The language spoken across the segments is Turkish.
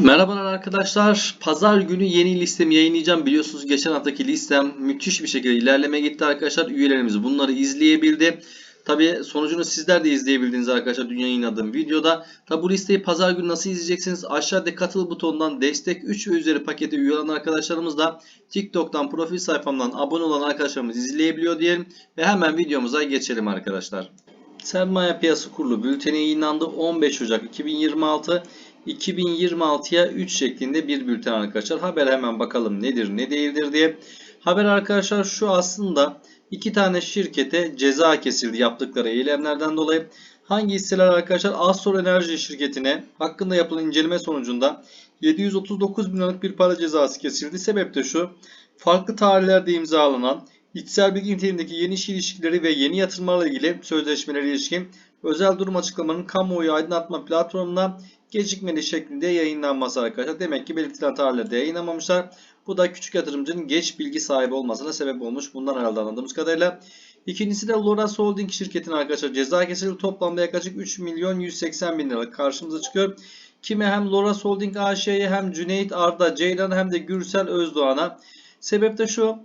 Merhabalar arkadaşlar. Pazar günü yeni listemi yayınlayacağım. Biliyorsunuz geçen haftaki listem müthiş bir şekilde ilerleme gitti arkadaşlar. Üyelerimiz bunları izleyebildi. Tabi sonucunu sizler de izleyebildiniz arkadaşlar dün yayınladığım videoda. Tabi bu listeyi pazar günü nasıl izleyeceksiniz? Aşağıda katıl butonundan destek 3 ve üzeri pakete üye olan arkadaşlarımız da TikTok'tan profil sayfamdan abone olan arkadaşlarımız izleyebiliyor diyelim. Ve hemen videomuza geçelim arkadaşlar. Sermaye Piyasa Kurulu bülteni yayınlandı 15 Ocak 2026. 2026'ya 3 şeklinde bir bülten arkadaşlar. Haber hemen bakalım nedir ne değildir diye. Haber arkadaşlar şu aslında iki tane şirkete ceza kesildi yaptıkları eylemlerden dolayı. Hangi hisseler arkadaşlar? Astor Enerji şirketine hakkında yapılan inceleme sonucunda 739 bin liralık bir para cezası kesildi. Sebep de şu. Farklı tarihlerde imzalanan içsel bilgi niteliğindeki yeni iş ilişkileri ve yeni yatırımlarla ilgili sözleşmelere ilişkin özel durum açıklamanın kamuoyu aydınlatma platformuna gecikmeli şeklinde yayınlanması arkadaşlar. Demek ki belirtilen tarihlerde yayınlamamışlar. Bu da küçük yatırımcının geç bilgi sahibi olmasına sebep olmuş. Bundan herhalde anladığımız kadarıyla. İkincisi de Loras Holding şirketine arkadaşlar ceza kesildi. Toplamda yaklaşık 3 milyon 180 bin lira karşımıza çıkıyor. Kime hem Loras Holding AŞ'ye hem Cüneyt Arda Ceylan hem de Gürsel Özdoğan'a. Sebep de şu.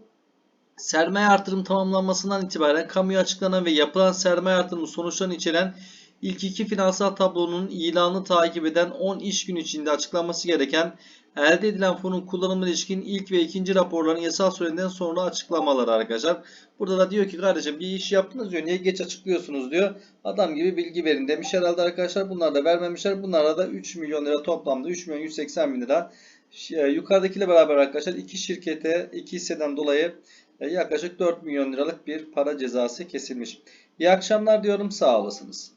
Sermaye artırım tamamlanmasından itibaren kamuya açıklanan ve yapılan sermaye artırımı sonuçlarını içeren ilk iki finansal tablonun ilanını takip eden 10 iş gün içinde açıklanması gereken elde edilen fonun kullanımına ilişkin ilk ve ikinci raporların yasal süreden sonra açıklamaları arkadaşlar. Burada da diyor ki kardeşim bir iş yaptınız diyor niye geç açıklıyorsunuz diyor. Adam gibi bilgi verin demiş herhalde arkadaşlar. Bunlar da vermemişler. Bunlara da 3 milyon lira toplamda 3 milyon 180 bin lira. Ş- Yukarıdakiyle beraber arkadaşlar iki şirkete iki hisseden dolayı e, yaklaşık 4 milyon liralık bir para cezası kesilmiş. İyi akşamlar diyorum sağ olasınız.